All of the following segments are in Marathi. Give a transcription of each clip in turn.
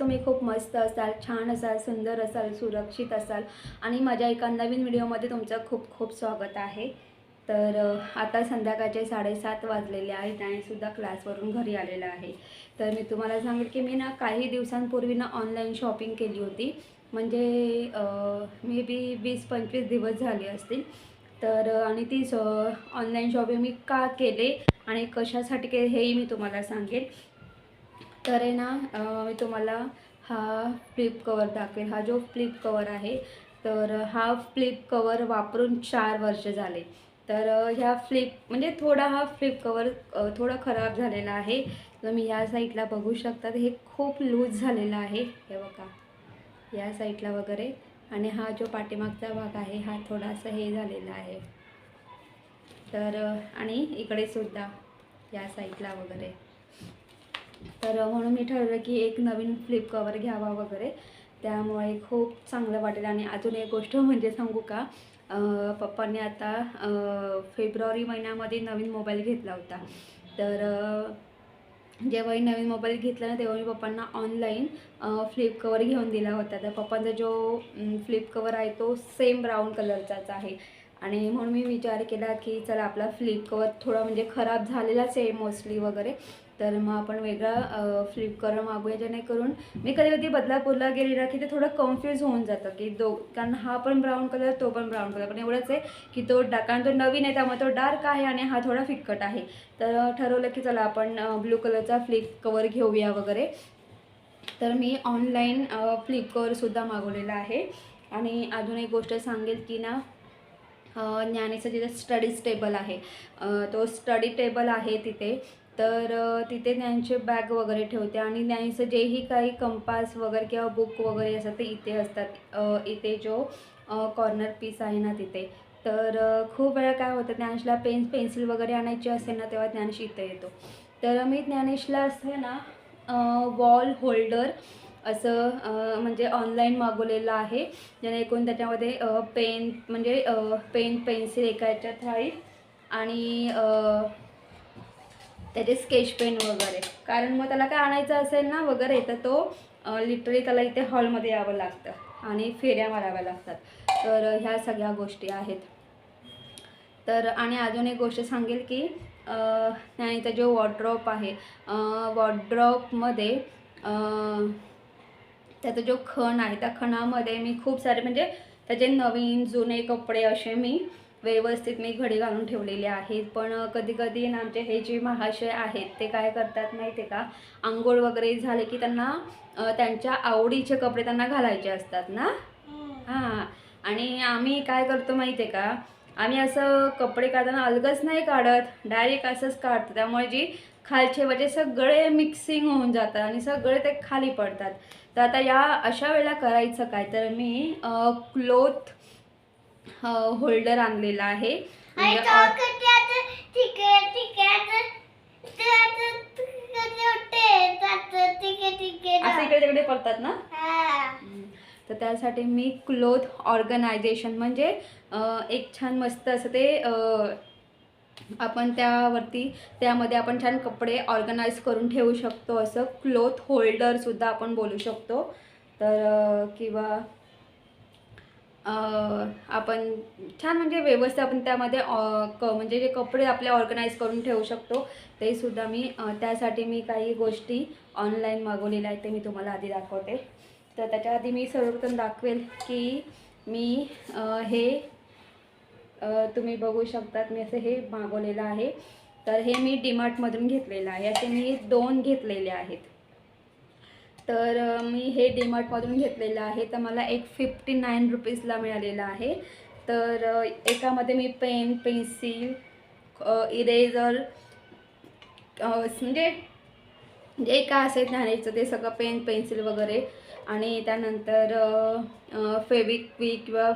तुम्ही खूप मस्त असाल छान असाल सुंदर असाल सुरक्षित असाल. आणि माझ्या एका नवीन व्हिडिओमध्ये तुमचं खूप खूप स्वागत आहे. तर आता संध्याकाळचे साडेसात वाजलेले आहेत आणि सुद्धा क्लासवरून घरी आलेलं आहे. तर मी तुम्हाला सांगेल की मी ना काही दिवसांपूर्वी ना ऑनलाईन शॉपिंग केली होती. म्हणजे मे बी वीस पंचवीस दिवस झाले असतील. तर आणि ती ऑनलाईन शॉपिंग मी का केले आणि कशासाठी केले हेही मी तुम्हाला सांगेल. तर आहे ना मी तुम्हाला हा फ्लिप कवर दाखवेल हा जो फ्लिप कवर आहे तर हा फ्लिप कवर वापरून चार वर्ष झाले. तर ह्या फ्लिप म्हणजे थोडा हा फ्लिप कवर थोडा खराब झालेला आहे. तुम्ही ह्या साईडला बघू शकता. हे खूप लूज झालेलं आहे. हे बघा. या साईडला वगैरे. आणि हा जो पाठीमागचा भाग आहे हा थोडासा हे झालेला आहे. तर आणि इकडे सुद्धा या साईडला वगैरे. तर म्हणून मी ठरवलं की एक नवीन फ्लिप कवर घ्यावा वगैरे. त्यामुळे खूप चांगलं वाटेल. आणि अजून एक गोष्ट म्हणजे सांगू का? पप्पांनी आता फेब्रुवारी महिन्यामध्ये नवीन मोबाईल घेतला होता. तर जेव्हाही नवीन मोबाईल घेतला ना तेव्हा मी पप्पांना ऑनलाईन फ्लिप कवर घेऊन दिला होता. तर पप्पांचा जो फ्लिप कवर आहे तो सेम ब्राऊन कलरचाच आहे. आणि म्हणून मी विचार केला की चला आपला फ्लिप कवर थोडा म्हणजे खराब झालेलाच आहे मोस्टली वगैरे. तर मग आपण वेगळा फ्लिप मागूया जेणेकरून मी कधी कधी बदलापूरला गेली ना की ते थोडं कन्फ्यूज होऊन जातं की दो कारण हा पण ब्राऊन कलर तो पण ब्राऊन कलर पण एवढंच आहे की तो डा कारण तो नवीन आहे त्यामुळे तो डार्क आहे आणि हा थोडा फिक्कट आहे. तर ठरवलं की चला आपण ब्लू कलरचा फ्लिप कवर घेऊया वगैरे. तर मी ऑनलाईन फ्लिपकवरसुद्धा मागवलेला आहे. आणि अजून एक गोष्ट सांगेल की ना अ, ज्ञानेचं जिथे स्टडी टेबल आहे. तो स्टडी टेबल आहे तिथे. तर तिथे ज्ञानचे बॅग वगैरे ठेवते आणि त्यांचं जेही काही कंपास वगैरे किंवा बुक वगैरे असतात ते इथे असतात. इथे जो कॉर्नर पीस आहे ना तिथे. तर खूप वेळा काय होतं ज्ञानेशला पेन पेन्सिल वगैरे आणायची असेल ना तेव्हा ज्ञानेश इथे येतो. तर मी ज्ञानेशला असं ना वॉल होल्डर असं म्हणजे ऑनलाईन मागवलेलं आहे. जेणेकरून त्याच्यामध्ये पेन म्हणजे पेन पेन्सिल एका याच्यात राहील आणि त्याचे स्केच पेन वगैरे. कारण मग त्याला काय आणायचं असेल ना वगैरे तर तो लिटरली त्याला इथे हॉलमध्ये यावं लागतं आणि फेऱ्या माराव्या लागतात. तर ह्या सगळ्या गोष्टी आहेत. तर आणि अजून एक गोष्ट सांगेल की त्याचा नाही तर जो वॉर्ड्रॉप आहे वॉर्ड्रॉपमध्ये त्याचा जो खण आहे त्या खणामध्ये मी खूप सारे म्हणजे त्याचे नवीन जुने कपडे असे मी व्यवस्थित मी घडी घालून ठेवलेले आहेत. पण कधी कधी ना आमचे हे जे महाशय आहेत ते काय करतात माहिती आहे का? आंघोळ वगैरे झाले की त्यांना त्यांच्या आवडीचे कपडे त्यांना घालायचे असतात ना? हां. आणि आम्ही काय करतो माहिती आहे का? आम्ही असं कपडे काढताना अलगच नाही काढत. डायरेक्ट असंच काढतो. त्यामुळे जी खालचे वजे सगळे मिक्सिंग होऊन जातात आणि सगळे ते खाली पडतात. तर आता या अशा वेळेला करायचं काय? तर मी क्लोथ होल्डर आणलेला आहे. म्हणजे असं. इकडे तिकडे पडतात ना? हा. तर त्यासाठी मी क्लोथ ऑर्गनायझेशन म्हणजे एक छान मस्त असं ते आपण त्यावरती त्यामध्ये आपण छान कपडे ऑर्गनाईज करून ठेवू शकतो. असं क्लोथ होल्डरसुद्धा आपण बोलू शकतो. तर किंवा आपण छान म्हणजे व्यवस्थित आपण त्यामध्ये क म्हणजे जे कपडे आपले ऑर्गनाईज करून ठेवू शकतो तेसुद्धा मी त्यासाठी मी काही गोष्टी ऑनलाईन मागवलेल्या आहेत ते मी तुम्हाला आधी दाखवते. तर त्याच्या आधी मी सर्वप्रथम दाखवेल की मी हे तुम्ही बघू शकतात मी असं हे मागवलेलं आहे. तर हे मी डीमार्टमधून घेतलेलं आहे. असे मी दोन घेतलेले आहेत. तर मी हे डीमार्टमधून घेतलेलं आहे. तर मला एक फिफ्टी नाईन रुपीजला मिळालेलं आहे. तर एकामध्ये मी पेन पेन्सिल इरेजर म्हणजे जे का असेल न्यायचं ते सगळं पेन पेन्सिल वगैरे. आणि त्यानंतर फेविक्विक किंवा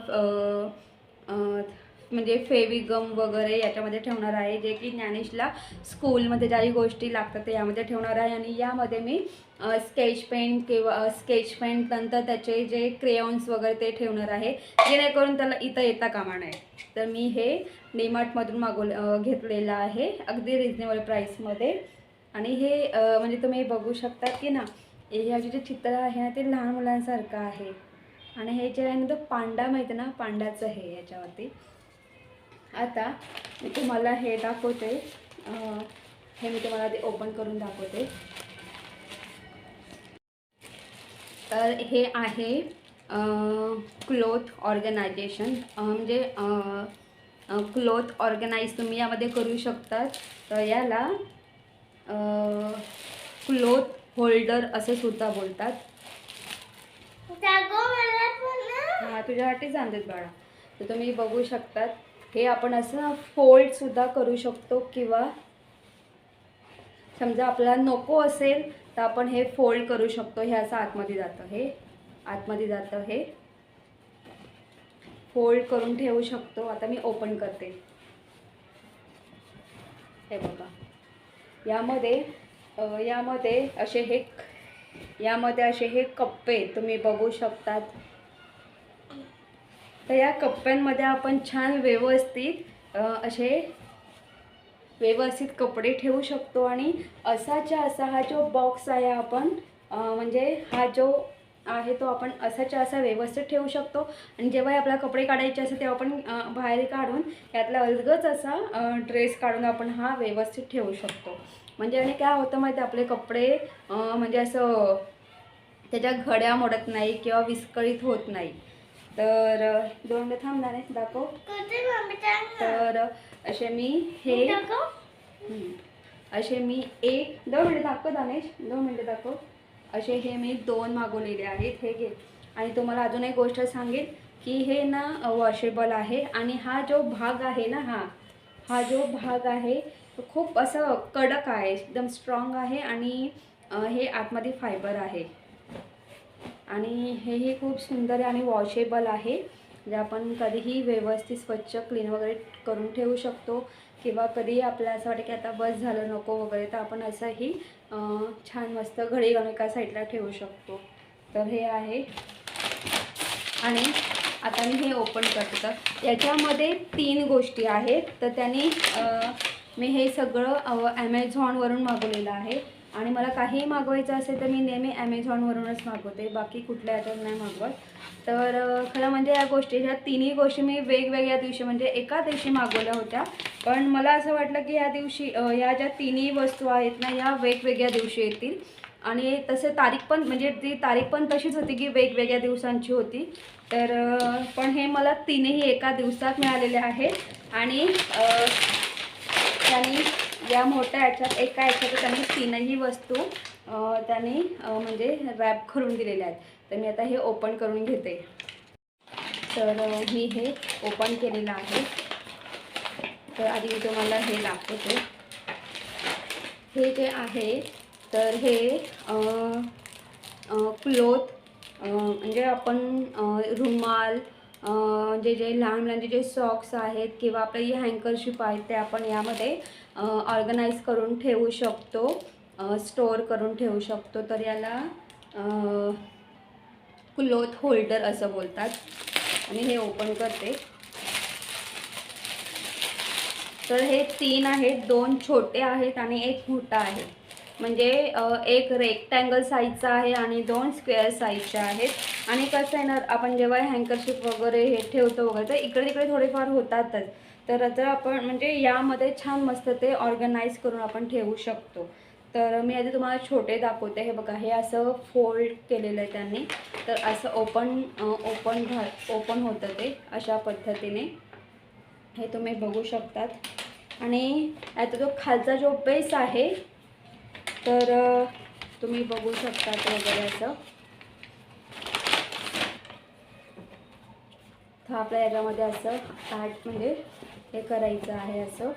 म्हणजे फेविगम वगैरे याच्यामध्ये ठेवणार आहे. जे की ज्ञानेशला स्कूलमध्ये ज्याही गोष्टी लागतात ते यामध्ये ठेवणार आहे. आणि यामध्ये मी स्केच पेन किंवा स्केच पेन नंतर त्याचे जे क्रेयॉन्स वगैरे ते ठेवणार आहे जेणेकरून त्याला इथं येता कामा नये. तर मी हे डीमार्टमधून मागवलं घेतलेलं आहे अगदी रिजनेबल प्राईसमध्ये आणि हे म्हणजे तुम्ही बघू शकता की ना ह्याचे जे चित्र आहे ना ते लहान मुलांसारखं आहे. आणि हे जे आहे ना तो पांडा माहिती ना पांडाचं हे याच्यावरती. आता मी तुम्हाला हे दाखवते. हे मी तुम्हाला ते ओपन करून दाखवते. तर हे आहे क्लोथ ऑर्गनायझेशन म्हणजे क्लोथ ऑर्गनाईज तुम्ही यामध्ये करू शकतात. तर याला क्लोथ होल्डर असं सुद्धा बोलतात. हा तुझ्यासाठीच आणतात बाळा. तर तुम्ही बघू शकतात. हे आपण असं फोल्डसुद्धा करू शकतो किंवा समजा आपल्याला नको असेल तर आपण हे फोल्ड करू शकतो. हे असं आतमध्ये जातं. हे आतमध्ये जातं. हे फोल्ड करून ठेवू शकतो. आता मी ओपन करते. हे बघा. यामध्ये यामध्ये असे हे यामध्ये असे हे कप्पे तुम्ही बघू शकतात. तर या कप्प्यांमध्ये आपण छान व्यवस्थित असे व्यवस्थित कपडे ठेवू शकतो आणि असाच्या असा हा जो बॉक्स आहे आपण म्हणजे हा जो आहे तो आपण असाच्या असा व्यवस्थित ठेवू शकतो. आणि जेव्हा आपल्याला कपडे काढायचे असते तेव्हा आपण बाहेर काढून यातला अलगच असा ड्रेस काढून आपण हा व्यवस्थित ठेवू शकतो. म्हणजे आणि काय होतं माहिती आहे, आपले कपडे म्हणजे असं त्याच्या घड्या मोडत नाही किंवा विस्कळीत होत नाही. तर दोन मिनिटं थांब ना रे, दाखव. तर असे मी हे. असे मी एक दोन मिनिटं दाखव दानेश. दोन मिनिटं दाखव. असे हे मी दोन मागवलेले आहेत. हे घे. आणि तुम्हाला अजून एक गोष्ट सांगेन की हे ना वॉशेबल आहे आणि हा जो भाग आहे ना हा हा जो भाग आहे तो खूप असं कडक आहे. एकदम स्ट्रॉंग आहे आणि हे आतमध्ये फायबर आहे. आणि हेही खूप सुंदर आणि वॉशेबल आहे. जे आपण कधीही व्यवस्थित स्वच्छ क्लीन वगैरे करून ठेवू शकतो किंवा कधीही आपल्याला असं वाटतं की आता बस झालं नको वगैरे तर आपण असंही छान मस्त घडी घालून एका साईडला ठेवू शकतो. तर हे आहे. आणि आता मी हे ओपन करते. तर याच्यामध्ये तीन गोष्टी आहेत. तर त्यांनी मी हे सगळं ॲमेझॉनवरून मागवलेलं आहे. आणि मला काहीही मागवायचं असेल तर मी नेहमी ॲमेझॉनवरूनच मागवते बाकी कुठल्या याच्यावर नाही मागवत. तर खरं म्हणजे या गोष्टी ह्या तिन्ही गोष्टी मी वेगवेगळ्या दिवशी म्हणजे एका दिवशी मागवल्या होत्या. पण मला असं वाटलं की या दिवशी ह्या या ज्या तिन्ही वस्तू आहेत ना या वेगवेगळ्या दिवशी येतील. आणि तसे तारीख पण म्हणजे ती तारीख पण तशीच होती की वेगवेगळ्या दिवसांची होती. तर पण हे मला तीनही एका दिवसात मिळालेले आहे. आणि त्यांनी या मोठ्या ह्याच्यात एका ह्याच्यात त्यांनी तीनही वस्तू त्याने त्यांनी म्हणजे रॅप करून दिलेल्या आहेत. तर मी आता हे ओपन करून घेते. तर मी हे ओपन केलेलं आहे. तर आधी मी तुम्हाला हे दाखवते. हे जे आहे तर हे क्लोथ म्हणजे आपण रुमाल जे जे लहान मुलांचे जे सॉक्स आहेत किंवा आपले हँकरशिप आहेत ते आपण यामध्ये ऑर्गनाईज करून ठेवू शकतो स्टोअर करून ठेवू शकतो तर याला क्लोथ होल्डर असं बोलतात. आणि हे ओपन करते. तर हे तीन आहेत दोन छोटे आहेत आणि एक मोठा आहे. म्हणजे एक रेक्टँगल साईजचा आहे आणि दोन स्क्वेअर साईजचे आहेत. आणि कसं आहे ना आपण जेव्हा हँकरशिप वगैरे हे ठेवतो वगैरे तर इकडे तिकडे थोडेफार होतातच. तर जर आपण म्हणजे यामध्ये छान मस्त ते ऑर्गनाईज करून आपण ठेवू शकतो. तर मी आधी तुम्हाला छोटे दाखवते. हे बघा हे असं फोल्ड केलेलं आहे त्यांनी. तर असं ओपन ओपन घा ओपन होतं ते अशा पद्धतीने. हे तुम्ही बघू शकतात. आणि आता जो खालचा जो बेस आहे तर तुम्ही बघू शकतात वगैरे असं. तर आपल्या याच्यामध्ये असं ताट म्हणजे हे करायचं आहे असं.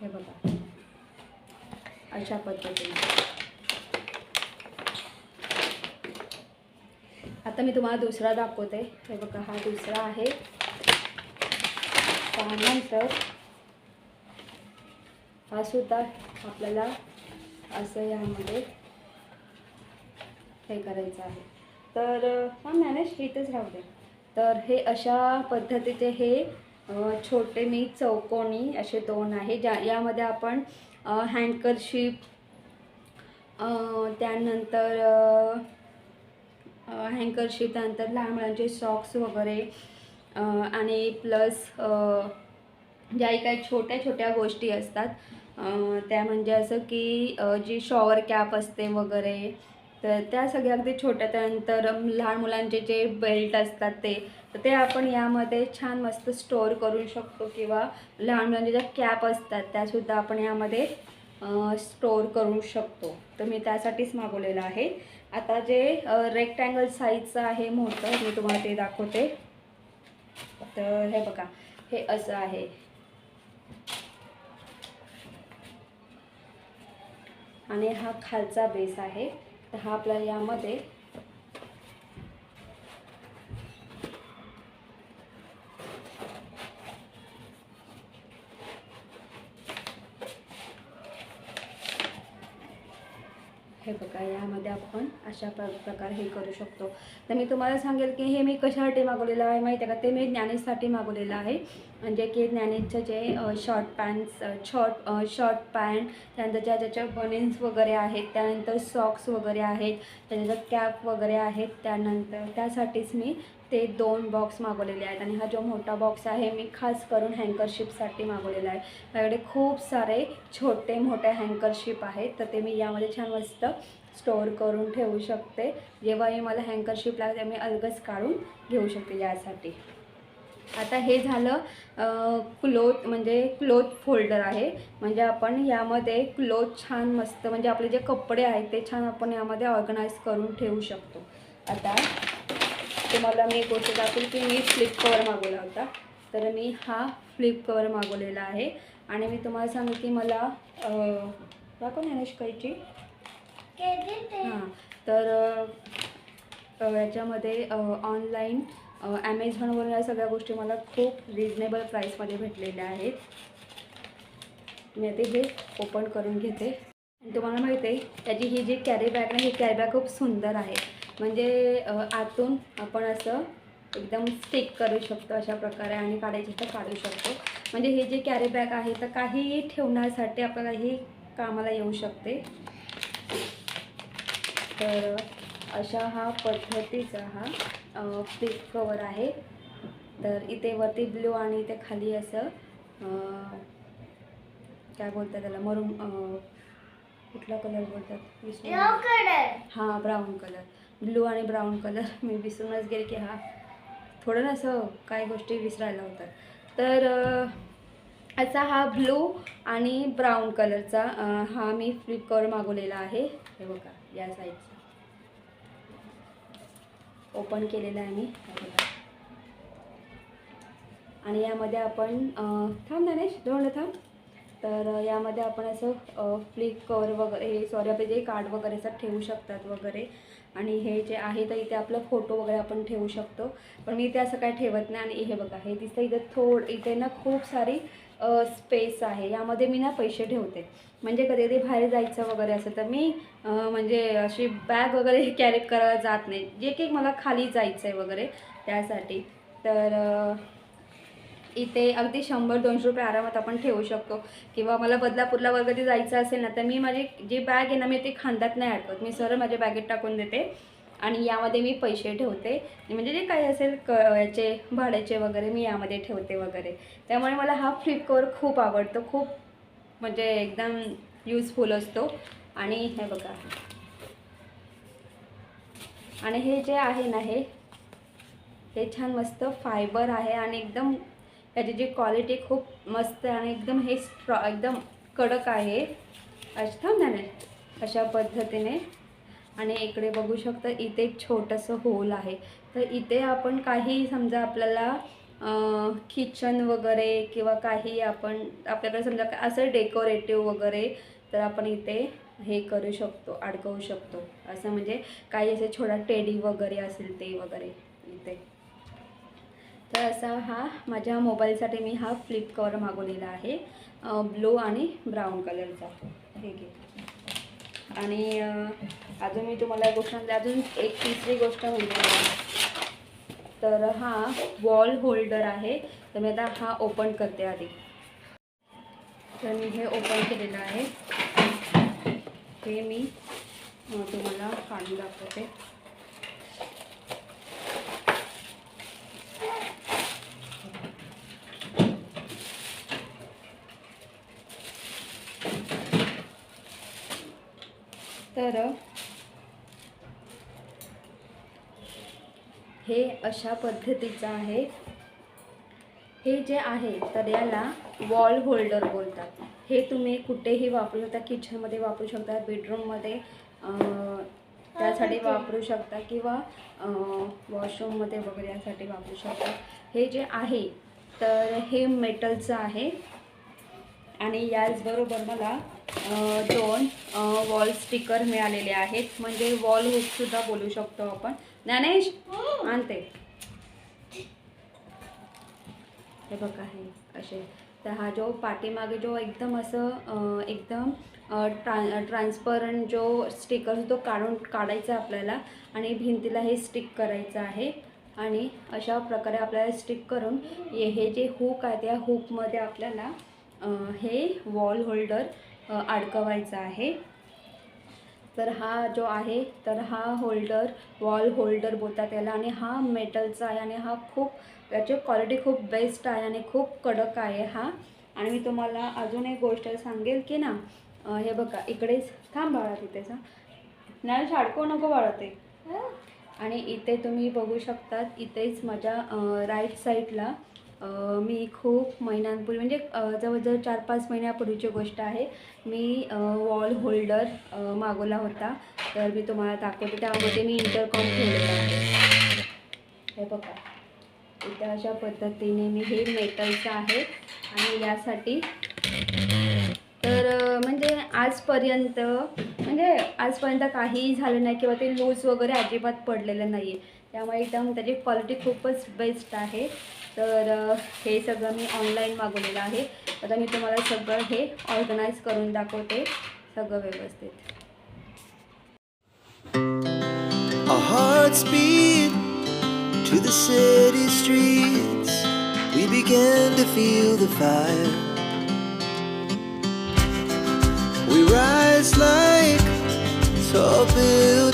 हे बघा. अशा पद्धतीने. आता मी तुम्हाला दुसरा दाखवते. हे बघा हा दुसरा आहे. त्यानंतर हा सुद्धा आपल्याला असं यामध्ये हे करायचं आहे. तर हां मॅनेज इथेच राहू दे. तर हे अशा पद्धतीचे हे छोटे मी चौकोनी असे दोन आहे ज्या यामध्ये आपण हँडकरशिप त्यानंतर हँकरशिप त्यानंतर लहान मुलांचे सॉक्स वगैरे आणि प्लस ज्याही काही छोट्या छोट्या गोष्टी असतात त्या म्हणजे असं की जी शॉवर कॅप असते वगैरे तर त्या सगळ्या अगदी छोट्या त्यानंतर लहान मुलांचे जे बेल्ट असतात ते तर ते आपण यामध्ये छान मस्त स्टोअर करू शकतो किंवा लहान मुलांच्या ज्या कॅप असतात त्यासुद्धा आपण यामध्ये स्टोअर करू शकतो. तर मी त्यासाठीच मागवलेलं आहे. आता जे रेक्टँगल साईजचं आहे मोठं मी तुम्हाला ते दाखवते. तर हे बघा हे असं आहे. आणि हा खालचा बेस आहे. हा आपल्या यामध्ये हे बघा यामध्ये आपण अशा प्र प्रकारे हे करू शकतो. तर मी तुम्हाला सांगेल की हे मी कशासाठी मागवलेलं आहे माहिती आहे का? ते मी ज्ञानेशसाठी मागवलेलं आहे. म्हणजे की ज्ञानेशचं जे short pants short short pant त्यानंतर ज्या ज्याच्या बनिन्स वगैरे आहेत त्यानंतर सॉक्स वगैरे आहेत त्यानंतर कॅप वगैरे आहेत त्यानंतर त्यासाठीच मी ते दोन बॉक्स मागवलेले आहेत. आणि हा जो मोठा बॉक्स आहे मी खास करून हँकरशिपसाठी मागवलेला आहे. माझ्याकडे खूप सारे छोटे मोठे हँकरशिप आहेत. तर ते मी यामध्ये छान मस्त स्टोअर करून ठेवू शकते. जेव्हाही मला हँकरशिप लागते मी अलगच काढून घेऊ शकते यासाठी. आता हे झालं क्लोथ म्हणजे क्लोथ फोल्डर आहे. म्हणजे आपण यामध्ये क्लोथ छान मस्त म्हणजे आपले जे कपडे आहेत ते छान आपण यामध्ये ऑर्गनाईज करून ठेवू शकतो. आता तुम्हाला मी एक गोष्ट दाखवली की मी फ्लिप कवर मागवला होता. तर मी हा फ्लिप कवर मागवलेला आहे. आणि मी तुम्हाला सांगू की मला दाखव ज्ञानेश कैची हां तर याच्यामध्ये ऑनलाईन ॲमेझॉनवरून या सगळ्या गोष्टी मला खूप रिजनेबल प्राईसमध्ये भेटलेल्या आहेत. मी आता हे ओपन करून घेते. आणि तुम्हाला माहिती आहे त्याची ही जी कॅरी बॅग आहे ही कॅरी बॅग खूप सुंदर आहे. म्हणजे आतून आपण असं एकदम स्टिक करू शकतो अशा प्रकारे आणि काढायची तर काढू शकतो. म्हणजे ही जी कॅरी बॅग आहे तर काहीही ठेवण्यासाठी आपल्याला ही कामाला येऊ शकते. तर अशा हा पद्धतीचा हा फ्लिप कवर आहे. तर इथे वरती ब्ल्यू आणि इथे खाली असं काय बोलतात त्याला मरून कुठला कलर बोलतात. हां ब्राऊन कलर ब्लू आणि ब्राऊन कलर. मी विसरूनच गेले की हा थोडं ना असं काही गोष्टी विसरायला होतात. तर असा हा ब्लू आणि ब्राऊन कलरचा हा मी फ्लिपकवर मागवलेला आहे. हे बघा या साईडचा ओपन केलेला आहे मी. आणि यामध्ये आपण थांब नरेश दोन थांब. तर यामध्ये आपण असं फ्लिप कवर वगैरे हे सॉरी आपले जे कार्ड वगैरे असं ठेवू शकतात वगैरे. आणि हे जे आहे तर इथे आपलं फोटो वगैरे आपण ठेवू शकतो. पण मी इथे असं काय ठेवत नाही. आणि हे बघा हे दिसतं इथे थोड इथे ना खूप सारी स्पेस आहे. यामध्ये मी ना पैसे ठेवते. म्हणजे कधी कधी बाहेर जायचं वगैरे असं तर मी म्हणजे अशी बॅग वगैरे कॅरी करायला जात नाही. जे की मला खाली जायचं आहे वगैरे त्यासाठी. तर इथे अगदी शंभर दोनशे रुपये आरामात आपण ठेवू शकतो. किंवा मला बदलापूरला वगैरे जायचं असेल ना तर मी माझी जी बॅग आहे ना मी ते खांद्यात नाही अडकत मी सरळ माझ्या बॅगेत टाकून देते आणि यामध्ये मी पैसे ठेवते. म्हणजे जे काही असेल क याचे भाड्याचे वगैरे मी यामध्ये ठेवते वगैरे. त्यामुळे मला हा फ्लिपकवर खूप आवडतो. खूप म्हणजे एकदम यूजफुल असतो. आणि हे बघा. आणि हे जे आहे ना हे छान मस्त फायबर आहे आणि एकदम याची जी क्वालिटी खूप मस्त आहे आणि एकदम हे स्ट्रॉ एकदम कडक आहे. अच्छा थांबणार ना नाही. अशा पद्धतीने. आणि इकडे बघू शकता इथे एक छोटंसं होल आहे. तर इथे आपण काही समजा आपल्याला किचन वगैरे किंवा काही आपण आपल्याकडे समजा का- असं डेकोरेटिव्ह वगैरे तर आपण इथे हे करू शकतो अडकवू शकतो. असं म्हणजे काही असे छोटा टेडी वगैरे असेल ते वगैरे इथे. तर असा हा माझ्या मोबाईलसाठी मी हा फ्लिप कवर मागवलेला आहे. ब्लू आणि ब्राऊन कलरचा हे घे. आणि अजून मी तुम्हाला एक गोष्ट सांगते. अजून एक तिसरी गोष्ट म्हणजे तर हा वॉल होल्डर आहे. तर मी आता हा ओपन करते आधी. तर मी हे ओपन केलेलं आहे. हे मी तुम्हाला काढून दाखवते. तर हे अशा पद्धतीचं आहे. हे जे आहे तर याला वॉल होल्डर बोलतात. हे तुम्ही कुठेही वापरू शकता किचनमध्ये वापरू शकता बेडरूममध्ये त्यासाठी वापरू शकता किंवा वॉशरूममध्ये वगैरे यासाठी वापरू शकता. हे जे आहे तर हे मेटलचं आहे. आणि याचबरोबर मला दोन वॉल स्टिकर मिळालेले आहेत. म्हणजे वॉल हुकसुद्धा बोलू शकतो आपण. ज्ञानेश आणते. हे बघा हे असे. तर हा जो पाठीमागे जो एकदम असं एकदम ट्रां ट्रान्सपरंट जो स्टिकर तो काढून काढायचा आपल्याला आणि भिंतीला हे स्टिक करायचं आहे. आणि अशा प्रकारे आपल्याला स्टिक करून हे जे हुक आहे त्या हुकमध्ये आपल्याला हे वॉल होल्डर अडकवायचा आहे. तर हा जो आहे तर हा होल्डर वॉल होल्डर बोलतात त्याला आणि हा मेटलचा आहे आणि हा खूप याची क्वालिटी खूप बेस्ट आहे आणि खूप कडक आहे हा. आणि मी तुम्हाला अजून एक गोष्ट सांगेल की ना हे बघा इकडेच थांब बाळा तिथेच. नाही शाडको नको बाळा ते. आणि इथे तुम्ही बघू शकतात इथेच माझ्या राईट साईडला मी खूप महिन्यांपूर्वी म्हणजे जवळजवळ चार पाच महिन्यापूर्वीची गोष्ट आहे. मी वॉल होल्डर मागवला होता. तर मी तुम्हाला दाखवते. त्यामध्ये मी इंटरकॉम ठेवलेलं आहे. हे बघा. इथे अशा पद्धतीने मी हे मेटलचं आहे. आणि यासाठी तर म्हणजे आजपर्यंत म्हणजे आजपर्यंत काहीही झालं नाही किंवा ते लूज वगैरे अजिबात पडलेलं नाही आहे त्यामुळे एकदम त्याची क्वालिटी खूपच बेस्ट आहे. तर हे सगळं मी ऑनलाईन मागवलेलं आहे. आता मी तुम्हाला सगळं हे ऑर्गनाईज करून दाखवते. सगळं व्यवस्थित. To the city streets. We began to feel the fire. We rise like tall buildings.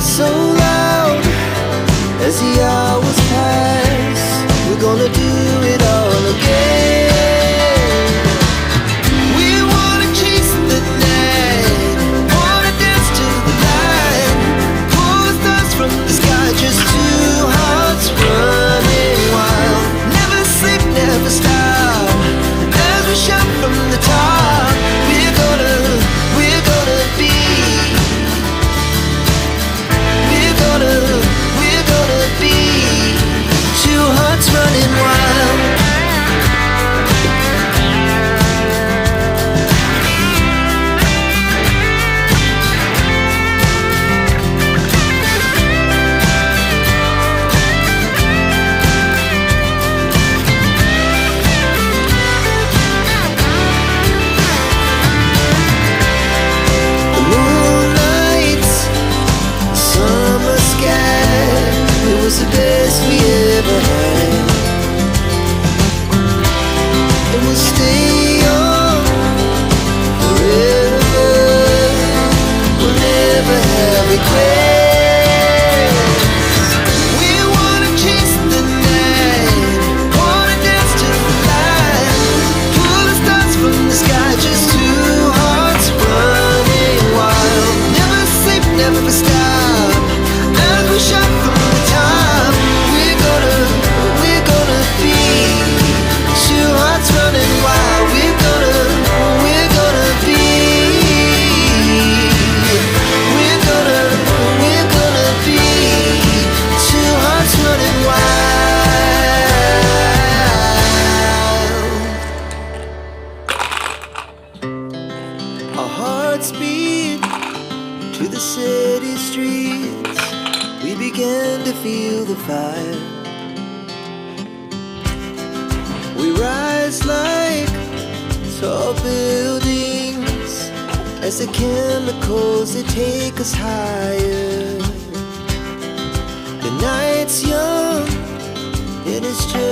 So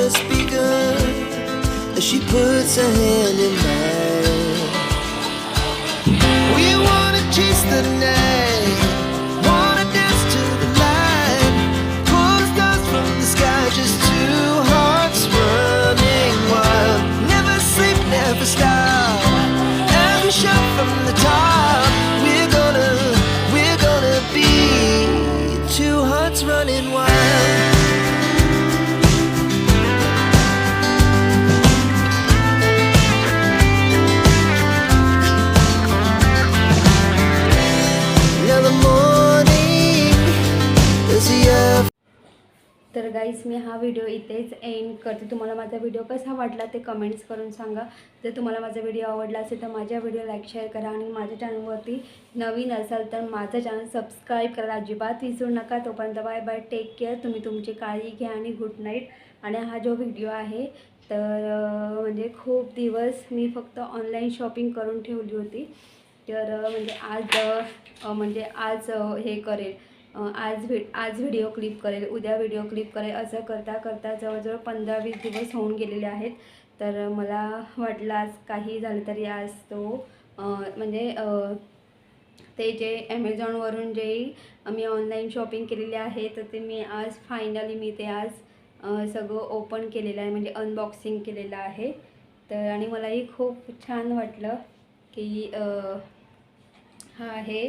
just begun as she puts her hand in mine. तर गाईज मी हा व्हिडिओ इथेच एंड करते. तुम्हाला माझा व्हिडिओ कसा वाटला ते कमेंट्स करून सांगा. जर तुम्हाला माझा व्हिडिओ आवडला असेल तर माझ्या व्हिडिओ लाईक शेअर करा आणि माझ्या चॅनलवरती नवीन असाल तर माझं चॅनल सबस्क्राईब करा. अजिबात विसरू नका. तोपर्यंत बाय बाय टेक केअर तुम्ही तुमची काळजी घ्या आणि गुड नाईट आणि हा जो व्हिडिओ आहे तर म्हणजे खूप दिवस मी फक्त ऑनलाईन शॉपिंग करून ठेवली होती. तर म्हणजे आज म्हणजे आज हे करेल. आज व्हिड आज व्हिडिओ क्लिप करेल उद्या व्हिडिओ क्लिप करेल असं करता करता जवळजवळ पंधरा वीस दिवस होऊन गेलेले आहेत. तर मला वाटलं आज काही झालं तरी आज तो म्हणजे ते जे ॲमेझॉनवरून जे मी ऑनलाईन शॉपिंग केलेले आहे तर ते मी आज फायनली मी ते आज सगळं ओपन केलेलं आहे म्हणजे अनबॉक्सिंग केलेलं आहे. तर आणि मलाही खूप छान वाटलं की हा आहे.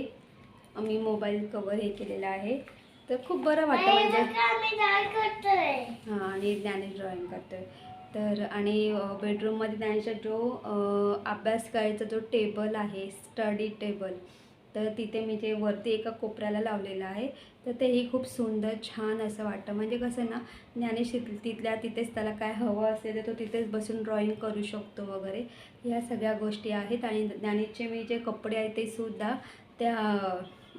मी मोबाईल कवर हे केलेलं आहे. तर खूप बरं वाटतं म्हणजे हां आणि ज्ञानेश ड्रॉइंग करतोय. तर आणि बेडरूममध्ये ज्ञानेशचा जो अभ्यास करायचा जो टेबल आहे स्टडी टेबल तर तिथे मी जे वरती एका कोपऱ्याला लावलेलं आहे. तर तेही खूप सुंदर छान असं वाटतं. म्हणजे कसं ना ज्ञानेश तिथ- तिथल्या तिथेच त्याला काय हवं असेल तर तो तिथेच बसून ड्रॉइंग करू शकतो वगैरे. ह्या सगळ्या गोष्टी आहेत. आणि ज्ञानेशचे मी जे कपडे आहेत ते सुद्धा त्या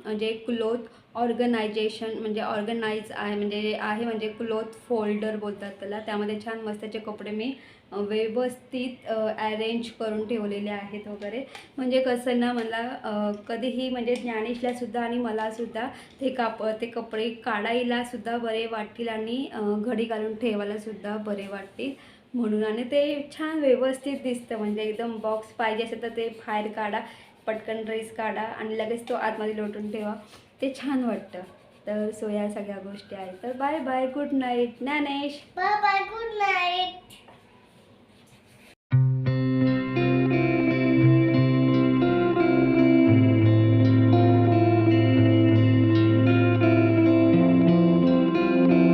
म्हणजे जे क्लोथ ऑर्गनायझेशन म्हणजे ऑर्गनाईज आहे म्हणजे आहे म्हणजे क्लोथ फोल्डर बोलतात त्याला. त्यामध्ये छान मस्तचे कपडे मी व्यवस्थित अरेंज करून ठेवलेले आहेत वगैरे. म्हणजे कसं ना मला कधीही म्हणजे ज्ञानेशलासुद्धा आणि मलासुद्धा ते काप ते कपडे काढायलासुद्धा बरे वाटतील आणि घडी घालून ठेवायलासुद्धा बरे वाटतील. म्हणून आणि ते छान व्यवस्थित दिसतं. म्हणजे एकदम बॉक्स पाहिजे असेल तर ते बाहेर काढा. पटकन ड्रेस काढा आणि लगेच तो आतमध्ये लोटून ठेवा. ते छान वाटतं. तर सो या सगळ्या गोष्टी आहेत. तर bye bye good night Dnyanesh bye bye good night